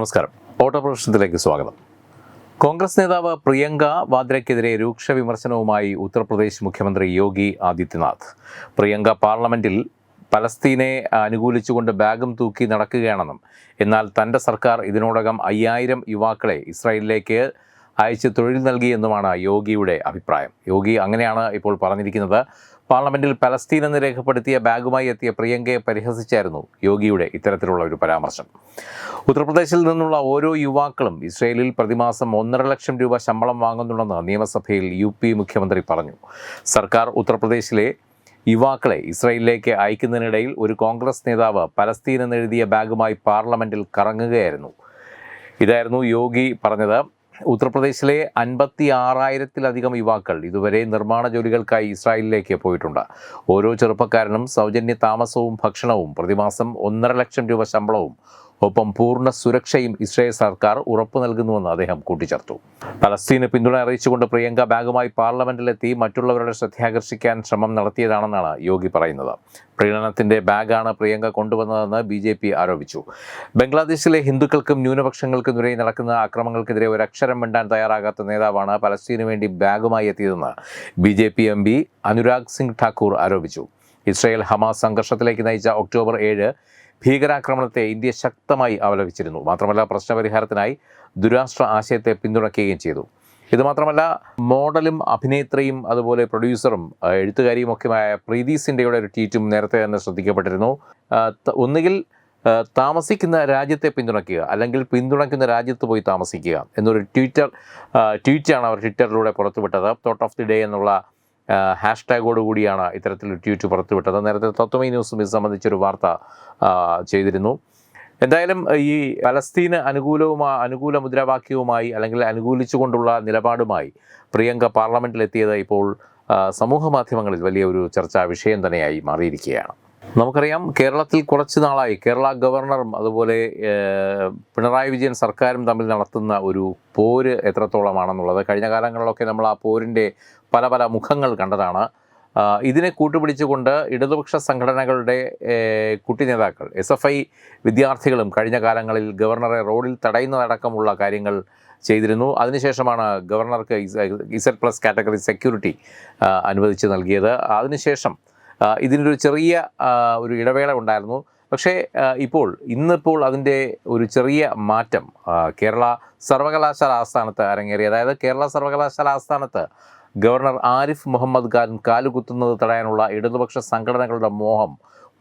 നമസ്കാരം. ഓട്ടോ പ്രദർശനത്തിലേക്ക് സ്വാഗതം. കോൺഗ്രസ് നേതാവ് പ്രിയങ്ക വാദ്രയ്ക്കെതിരെ രൂക്ഷ വിമർശനവുമായി ഉത്തർപ്രദേശ് മുഖ്യമന്ത്രി യോഗി ആദിത്യനാഥ്. പ്രിയങ്ക പാർലമെന്റിൽ പലസ്തീനെ അനുകൂലിച്ചുകൊണ്ട് ബാഗും തൂക്കി നടക്കുകയാണെന്നും എന്നാൽ തന്റെ സർക്കാർ ഇതിനോടകം അയ്യായിരം യുവാക്കളെ ഇസ്രായേലിലേക്ക് അയച്ച് തൊഴിൽ നൽകിയെന്നുമാണ് യോഗിയുടെ അഭിപ്രായം. യോഗി അങ്ങനെയാണ് ഇപ്പോൾ പറഞ്ഞിരിക്കുന്നത്. പാർലമെന്റിൽ പലസ്തീൻ എന്ന് രേഖപ്പെടുത്തിയ ബാഗുമായി എത്തിയ പ്രിയങ്കയെ പരിഹസിച്ചായിരുന്നു യോഗിയുടെ ഇത്തരത്തിലുള്ള ഒരു പരാമർശം. ഉത്തർപ്രദേശിൽ നിന്നുള്ള ഓരോ യുവാക്കളും ഇസ്രയേലിൽ പ്രതിമാസം ഒന്നര ലക്ഷം രൂപ ശമ്പളം വാങ്ങുന്നുണ്ടെന്ന് നിയമസഭയിൽ യു പി മുഖ്യമന്ത്രി പറഞ്ഞു. സർക്കാർ ഉത്തർപ്രദേശിലെ യുവാക്കളെ ഇസ്രയേലിലേക്ക് അയക്കുന്നതിനിടയിൽ ഒരു കോൺഗ്രസ് നേതാവ് പലസ്തീൻ എന്നെഴുതിയ ബാഗുമായി പാർലമെന്റിൽ കറങ്ങുകയായിരുന്നു. ഇതായിരുന്നു യോഗി പറഞ്ഞത്. ഉത്തർപ്രദേശിലെ അൻപത്തി ആറായിരത്തിലധികം യുവാക്കൾ ഇതുവരെ നിർമ്മാണ ജോലികൾക്കായി ഇസ്രായേലിലേക്ക് പോയിട്ടുണ്ട്. ഓരോ ചെറുപ്പക്കാരനും സൗജന്യ താമസവും ഭക്ഷണവും പ്രതിമാസം ഒന്നര ലക്ഷം രൂപ ശമ്പളവും ഒപ്പം പൂർണ സുരക്ഷയും ഇസ്രായേൽ സർക്കാർ ഉറപ്പു നൽകുന്നുവെന്ന് അദ്ദേഹം കൂട്ടിച്ചേർത്തു. പലസ്തീന് പിന്തുണ അറിയിച്ചുകൊണ്ട് പ്രിയങ്ക ബാഗുമായി പാർലമെന്റിലെത്തി മറ്റുള്ളവരുടെ ശ്രദ്ധയാകർഷിക്കാൻ ശ്രമം നടത്തിയതാണെന്നാണ് യോഗി പറയുന്നത്. പ്രീണനത്തിന്റെ ബാഗാണ് പ്രിയങ്ക കൊണ്ടുവന്നതെന്ന് ബി ജെ പി ആരോപിച്ചു. ബംഗ്ലാദേശിലെ ഹിന്ദുക്കൾക്കും ന്യൂനപക്ഷങ്ങൾക്കും നിരയിൽ നടക്കുന്ന അക്രമങ്ങൾക്കെതിരെ ഒരു അക്ഷരം മിണ്ടാൻ തയ്യാറാകാത്ത നേതാവാണ് പലസ്തീനു വേണ്ടി ബാഗുമായി എത്തിയതെന്ന് B J P M P Anurag Singh Thakur ആരോപിച്ചു. ഇസ്രയേൽ ഹമാസ് സംഘർഷത്തിലേക്ക് നയിച്ച ഒക്ടോബർ ഏഴ് ഭീകരാക്രമണത്തെ ഇന്ത്യ ശക്തമായി അപലപിച്ചിരുന്നു. മാത്രമല്ല പ്രശ്നപരിഹാരത്തിനായി ദുരാഷ്ട്ര ആശയത്തെ പിന്തുണയ്ക്കുകയും ചെയ്തു. ഇതുമാത്രമല്ല മോഡലും അഭിനേത്രിയും അതുപോലെ പ്രൊഡ്യൂസറും എഴുത്തുകാരിയും ഒക്കെയായ പ്രീതി സിൻഡയുടെ ഒരു ട്വീറ്റും നേരത്തെ തന്നെ ശ്രദ്ധിക്കപ്പെട്ടിരുന്നു. ഒന്നുകിൽ താമസിക്കുന്ന രാജ്യത്തെ പിന്തുണയ്ക്കുക അല്ലെങ്കിൽ പിന്തുണയ്ക്കുന്ന രാജ്യത്ത് പോയി താമസിക്കുക എന്നൊരു ട്വിറ്റർ ട്വീറ്റാണ് അവർ ട്വിറ്ററിലൂടെ പുറത്തുവിട്ടത്. തോട്ട് ഓഫ് ദി ഡേ എന്നുള്ള ഹാഷ്ടാഗോട് കൂടിയാണ് ഇത്തരത്തിലൊരു ട്വീറ്റ് പുറത്തുവിട്ടത്. നേരത്തെ തത്വമൈ ന്യൂസും ഇത് സംബന്ധിച്ചൊരു വാർത്ത ചെയ്തിരുന്നു. എന്തായാലും ഈ പലസ്തീന് അനുകൂലവുമായി അനുകൂല മുദ്രാവാക്യവുമായി അല്ലെങ്കിൽ അനുകൂലിച്ചുകൊണ്ടുള്ള നിലപാടുമായി പ്രിയങ്ക പാർലമെന്റിലെത്തിയത് ഇപ്പോൾ സമൂഹ മാധ്യമങ്ങളിൽ വലിയ ഒരു ചർച്ചാ വിഷയം തന്നെയായി മാറിയിരിക്കുകയാണ്. നമുക്കറിയാം കേരളത്തിൽ കുറച്ച് നാളായി കേരള ഗവർണറും അതുപോലെ പിണറായി വിജയൻ സർക്കാരും തമ്മിൽ നടത്തുന്ന ഒരു പോര് എത്രത്തോളമാണെന്നുള്ളത് കഴിഞ്ഞ കാലങ്ങളിലൊക്കെ നമ്മൾ ആ പോരിന്റെ പല പല മുഖങ്ങൾ കണ്ടതാണ്. ഇതിനെ കൂട്ടുപിടിച്ചുകൊണ്ട് ഇടതുപക്ഷ സംഘടനകളുടെ കുട്ടി നേതാക്കൾ എസ് എഫ് ഐ വിദ്യാർത്ഥികളും കഴിഞ്ഞ കാലങ്ങളിൽ ഗവർണറെ റോഡിൽ തടയുന്നതടക്കമുള്ള കാര്യങ്ങൾ ചെയ്തിരുന്നു. അതിനുശേഷമാണ് ഗവർണർക്ക് ഇസഡ് പ്ലസ് കാറ്റഗറി സെക്യൂരിറ്റി അനുവദിച്ച് നൽകിയത്. അതിനുശേഷം ഇതിനൊരു ചെറിയ ഒരു ഇടവേള ഉണ്ടായിരുന്നു. പക്ഷേ ഇപ്പോൾ ഇന്നിപ്പോൾ അതിന്റെ ഒരു ചെറിയ മാറ്റം കേരള സർവകലാശാല ആസ്ഥാനത്ത് അരങ്ങേറി. അതായത് കേരള സർവകലാശാല ആസ്ഥാനത്ത് ഗവർണർ ആരിഫ് മുഹമ്മദ് ഖാൻ കാലുകുത്തുന്നത് തടയാനുള്ള ഇടതുപക്ഷ സംഘടനകളുടെ മോഹം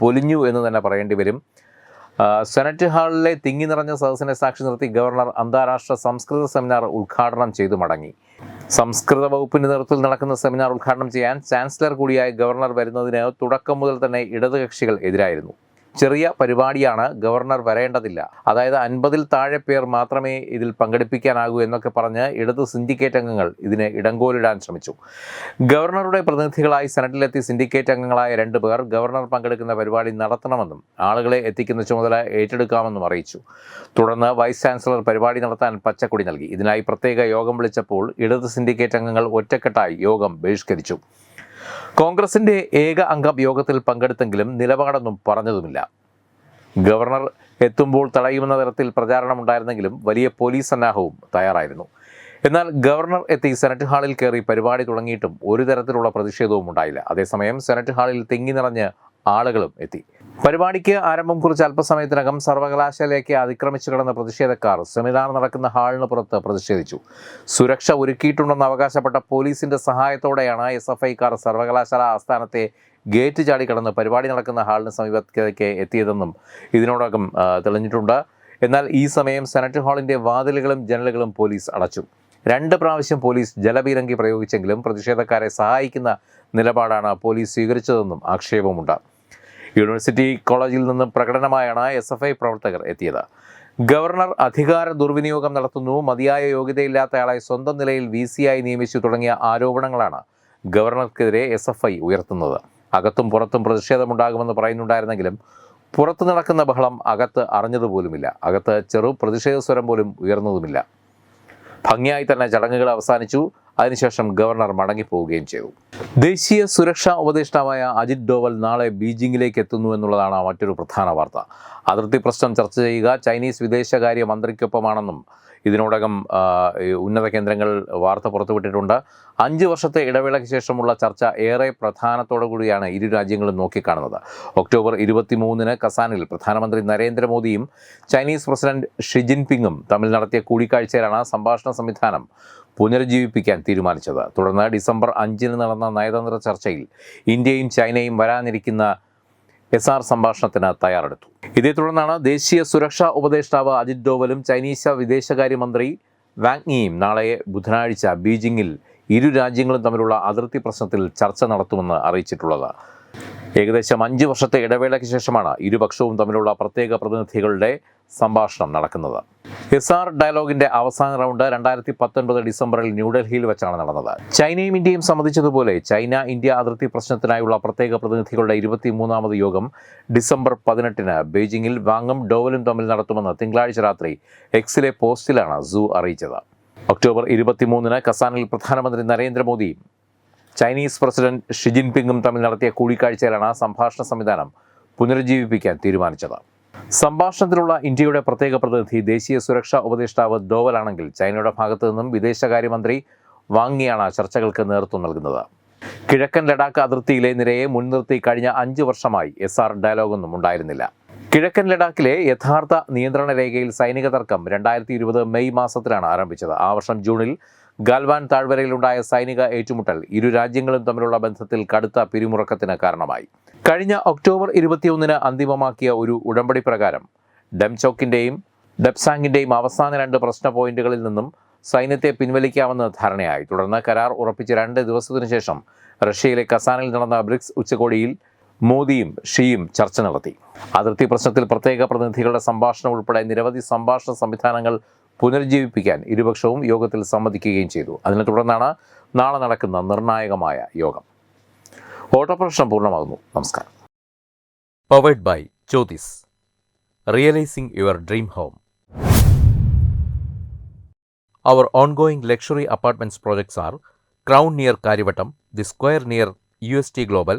പൊലിഞ്ഞു എന്ന് തന്നെ പറയേണ്ടി വരും. സെനറ്റ് ഹാളിലെ തിങ്ങി നിറഞ്ഞ സദസ്സിനെ സാക്ഷി നിർത്തി ഗവർണർ അന്താരാഷ്ട്ര സംസ്കൃത സെമിനാർ ഉദ്ഘാടനം ചെയ്തു മടങ്ങി. സംസ്കൃത വകുപ്പിന്റെ നേതൃത്വത്തിൽ നടക്കുന്ന സെമിനാർ ഉദ്ഘാടനം ചെയ്യാൻ ചാൻസലർ കൂടിയായ ഗവർണർ വരുന്നതിന് തുടക്കം മുതൽ തന്നെ ഇടതുകക്ഷികൾ എതിരായിരുന്നു. ചെറിയ പരിപാടിയാണ് ഗവർണർ വരേണ്ടതില്ല. അതായത് അൻപതിൽ താഴെ പേർ മാത്രമേ ഇതിൽ പങ്കെടുപ്പിക്കാനാകൂ എന്നൊക്കെ പറഞ്ഞ് ഇടത് സിൻഡിക്കേറ്റ് അംഗങ്ങൾ ഇതിനെ ഇടങ്കോലിടാൻ ശ്രമിച്ചു. ഗവർണറുടെ പ്രതിനിധികളായി സെനറ്റിലെത്തി സിൻഡിക്കേറ്റ് അംഗങ്ങളായ രണ്ട് പേർ ഗവർണർ പങ്കെടുക്കുന്ന പരിപാടി നടത്തണമെന്നും ആളുകളെ എത്തിക്കുന്ന ചുമതല ഏറ്റെടുക്കാമെന്നും അറിയിച്ചു. തുടർന്ന് വൈസ് ചാൻസലർ പരിപാടി നടത്താൻ പച്ചക്കൊടി നൽകി. ഇതിനായി പ്രത്യേക യോഗം വിളിച്ചപ്പോൾ ഇടത് സിൻഡിക്കേറ്റ് അംഗങ്ങൾ ഒറ്റക്കെട്ടായി യോഗം ബഹിഷ്കരിച്ചു. കോൺഗ്രസിന്റെ ഏക അംഗം യോഗത്തിൽ പങ്കെടുത്തെങ്കിലും നിലപാടൊന്നും പറഞ്ഞതുമില്ല. ഗവർണർ എത്തുമ്പോൾ തടയുമെന്ന തരത്തിൽ പ്രചാരണം ഉണ്ടായിരുന്നെങ്കിലും വലിയ പോലീസ് സന്നാഹവും തയ്യാറായിരുന്നു. എന്നാൽ ഗവർണർ എത്തി സെനറ്റ് ഹാളിൽ കയറി പരിപാടി തുടങ്ങിയിട്ടും ഒരു തരത്തിലുള്ള പ്രതിഷേധവും ഉണ്ടായില്ല അതേസമയം സെനറ്റ് ഹാളിൽ തിങ്ങി നിറഞ്ഞ് ആളുകളും എത്തി. പരിപാടിക്ക് ആരംഭം കുറിച്ച് അല്പസമയത്തിനകം സർവകലാശാലയിലേക്ക് അതിക്രമിച്ചു കിടന്ന പ്രതിഷേധക്കാർ സെമിനാർ നടക്കുന്ന ഹാളിന് പുറത്ത് പ്രതിഷേധിച്ചു. സുരക്ഷ ഒരുക്കിയിട്ടുണ്ടെന്ന് അവകാശപ്പെട്ട പോലീസിന്റെ സഹായത്തോടെയാണ് എസ് എഫ് ഐക്കാർ സർവകലാശാല ആസ്ഥാനത്തെ ഗേറ്റ് ചാടി കടന്ന് പരിപാടി നടക്കുന്ന ഹാളിന് സമീപത്തേക്ക് എത്തിയതെന്നും ഇതിനോടകം തെളിഞ്ഞിട്ടുണ്ട്. എന്നാൽ ഈ സമയം സെനറ്റ് ഹാളിന്റെ വാതിലുകളും ജനലുകളും പോലീസ് അടച്ചു. രണ്ട് പ്രാവശ്യം പോലീസ് ജലപീരങ്കി പ്രയോഗിച്ചെങ്കിലും പ്രതിഷേധക്കാരെ സഹായിക്കുന്ന നിലപാടാണ് പോലീസ് സ്വീകരിച്ചതെന്നും ആക്ഷേപമുണ്ട് യൂണിവേഴ്സിറ്റി കോളേജിൽ നിന്ന് പ്രകടനമായാണ് എസ് എഫ് ഐ പ്രവർത്തകർ എത്തിയത്. ഗവർണർ അധികാര ദുർവിനിയോഗം നടത്തുന്നു. മതിയായ യോഗ്യതയില്ലാത്തയാളെ സ്വന്തം നിലയിൽ വി സി ആയി നിയമിച്ചു തുടങ്ങിയ ആരോപണങ്ങളാണ് ഗവർണർക്കെതിരെ എസ് എഫ് ഐ ഉയർത്തുന്നത്. അകത്തും പുറത്തും പ്രതിഷേധമുണ്ടാകുമെന്ന് പറയുന്നുണ്ടായിരുന്നെങ്കിലും പുറത്തു നടക്കുന്ന ബഹളം അകത്ത് അറിഞ്ഞതുപോലുമില്ല. അകത്ത് ചെറു പ്രതിഷേധ സ്വരം പോലും ഉയർന്നതുമില്ല. ഭംഗിയായി തന്നെ ചടങ്ങുകൾ അവസാനിച്ചു. അതിനുശേഷം ഗവർണർ മടങ്ങിപ്പോവുകയും ചെയ്തു. ദേശീയ സുരക്ഷാ ഉപദേഷ്ടാവായ അജിത് ഡോവൽ നാളെ ബീജിംഗിലേക്ക് എത്തുന്നു എന്നുള്ളതാണ് മറ്റൊരു പ്രധാന വാർത്ത. അതിർത്തി പ്രശ്നം ചർച്ച ചെയ്യുക ചൈനീസ് വിദേശകാര്യ മന്ത്രിക്കൊപ്പമാണെന്നും ഇതിനോടകം ഉന്നത കേന്ദ്രങ്ങൾ വാർത്ത പുറത്തുവിട്ടിട്ടുണ്ട്. അഞ്ച് വർഷത്തെ ഇടവേളയ്ക്ക് ശേഷമുള്ള ചർച്ച ഏറെ പ്രധാനത്തോടു കൂടിയാണ് ഇരു രാജ്യങ്ങളും നോക്കിക്കാണുന്നത്. ഒക്ടോബർ ഇരുപത്തിമൂന്നിന് കസാനിൽ പ്രധാനമന്ത്രി നരേന്ദ്രമോദിയും ചൈനീസ് പ്രസിഡന്റ് ഷി ജിൻപിങ്ങും തമ്മിൽ നടത്തിയ കൂടിക്കാഴ്ചയിലാണ് സംഭാഷണ സംവിധാനം പുനരുജ്ജീവിപ്പിക്കാൻ തീരുമാനിച്ചത്. തുടർന്ന് ഡിസംബർ അഞ്ചിന് നടന്ന നയതന്ത്ര ചർച്ചയിൽ ഇന്ത്യയും ചൈനയും വരാനിരിക്കുന്ന എസ് ആർ സംഭാഷണത്തിന് തയ്യാറെടുത്തു. ഇതേ തുടർന്നാണ് ദേശീയ സുരക്ഷാ ഉപദേഷ്ടാവ് അജിത് ഡോവലും ചൈനീസ് വിദേശകാര്യമന്ത്രി വാങ്യിയും നാളെ ബുധനാഴ്ച ബീജിംഗിൽ ഇരു രാജ്യങ്ങളും തമ്മിലുള്ള അതിർത്തി പ്രശ്നത്തിൽ ചർച്ച നടത്തുമെന്ന് അറിയിച്ചിട്ടുള്ളത്. ഏകദേശം അഞ്ച് വർഷത്തെ ഇടവേളയ്ക്ക് ശേഷമാണ് ഇരുപക്ഷവും തമ്മിലുള്ള പ്രത്യേക പ്രതിനിധികളുടെ സംഭാഷണം നടക്കുന്നത്. എസ് ആർ ഡയലോഗിന്റെ അവസാന റൗണ്ട് രണ്ടായിരത്തി പത്തൊൻപത് ഡിസംബറിൽ ന്യൂഡൽഹിയിൽ വെച്ചാണ് നടന്നത്. ചൈനയും ഇന്ത്യയും സംബന്ധിച്ചതുപോലെ ചൈന ഇന്ത്യ അതിർത്തി പ്രശ്നത്തിനായുള്ള പ്രത്യേക പ്രതിനിധികളുടെ ഇരുപത്തിമൂന്നാമത് യോഗം ഡിസംബർ പതിനെട്ടിന് ബെയ്ജിംഗിൽ വാങ്ങും ഡോവലും തമ്മിൽ നടത്തുമെന്ന് തിങ്കളാഴ്ച രാത്രി എക്സിലെ പോസ്റ്റിലാണ് സൂ അറിയിച്ചത്. ഒക്ടോബർ ഇരുപത്തിമൂന്നിന് കസാനിൽ പ്രധാനമന്ത്രി നരേന്ദ്രമോദിയും ചൈനീസ് പ്രസിഡന്റ് ഷി ജിൻപിങ്ങും തമ്മിൽ നടത്തിയ കൂടിക്കാഴ്ചയിലാണ് സംഭാഷണ സംവിധാനം പുനരുജ്ജീവിപ്പിക്കാൻ തീരുമാനിച്ചത്. സംഭാഷണത്തിലുള്ള ഇന്ത്യയുടെ പ്രത്യേക പ്രതിനിധി ദേശീയ സുരക്ഷാ ഉപദേഷ്ടാവ് ഡോവലാണെങ്കിൽ ചൈനയുടെ ഭാഗത്തു നിന്നും വിദേശകാര്യമന്ത്രി വാങ്ങിയാണ് ചർച്ചകൾക്ക് നേതൃത്വം നൽകുന്നത്. കിഴക്കൻ ലഡാക്ക് അതിർത്തിയിലെ നിരയെ മുൻനിർത്തി കഴിഞ്ഞ അഞ്ച് വർഷമായി എസ് ആർ ഡയലോഗൊന്നും ഉണ്ടായിരുന്നില്ല. കിഴക്കൻ ലഡാക്കിലെ യഥാർത്ഥ നിയന്ത്രണ രേഖയിൽ സൈനിക തർക്കം രണ്ടായിരത്തി ഇരുപത് മെയ് മാസത്തിലാണ് ആരംഭിച്ചത്. ആ വർഷം ജൂണിൽ ഗാൽവാൻ താഴ്വരയിലുണ്ടായ സൈനിക ഏറ്റുമുട്ടൽ ഇരു രാജ്യങ്ങളും തമ്മിലുള്ള ബന്ധത്തിൽ കടുത്ത പിരിമുറക്കത്തിന് കാരണമായി. കഴിഞ്ഞ ഒക്ടോബർ ഇരുപത്തിയൊന്നിന് അന്തിമമാക്കിയ ഒരു ഉടമ്പടി പ്രകാരം ഡെംചോക്കിന്റെയും ഡെപ്സാങ്ങിന്റെയും അവസാന രണ്ട് പ്രശ്ന പോയിന്റുകളിൽ നിന്നും സൈന്യത്തെ പിൻവലിക്കാമെന്ന് ധാരണയായി. തുടർന്ന് കരാർ ഉറപ്പിച്ച് രണ്ട് ദിവസത്തിനു ശേഷം റഷ്യയിലെ കസാനിൽ നടന്ന ബ്രിക്സ് ഉച്ചകോടിയിൽ മോദിയും ഷിയും ചർച്ച നടത്തി. അതിർത്തി പ്രശ്നത്തിൽ പ്രത്യേക പ്രതിനിധികളുടെ സംഭാഷണം ഉൾപ്പെടെ നിരവധി സംഭാഷണ സംവിധാനങ്ങൾ പുനരുജ്ജീവിപ്പിക്കാൻ ഇരുപക്ഷവും യോഗത്തിൽ സമ്മതിക്കുകയും ചെയ്തു. അതിനെ തുടർന്നാണ് നാളെ നടക്കുന്ന നിർണായകമായ യോഗം. ഓട്ടപ്രശ്നം പൂർണമാകുന്നു. നമസ്കാരം. Powered by Jyothis realising your dream home our ongoing luxury apartments projects are crown near Kariavattom the square near U S T global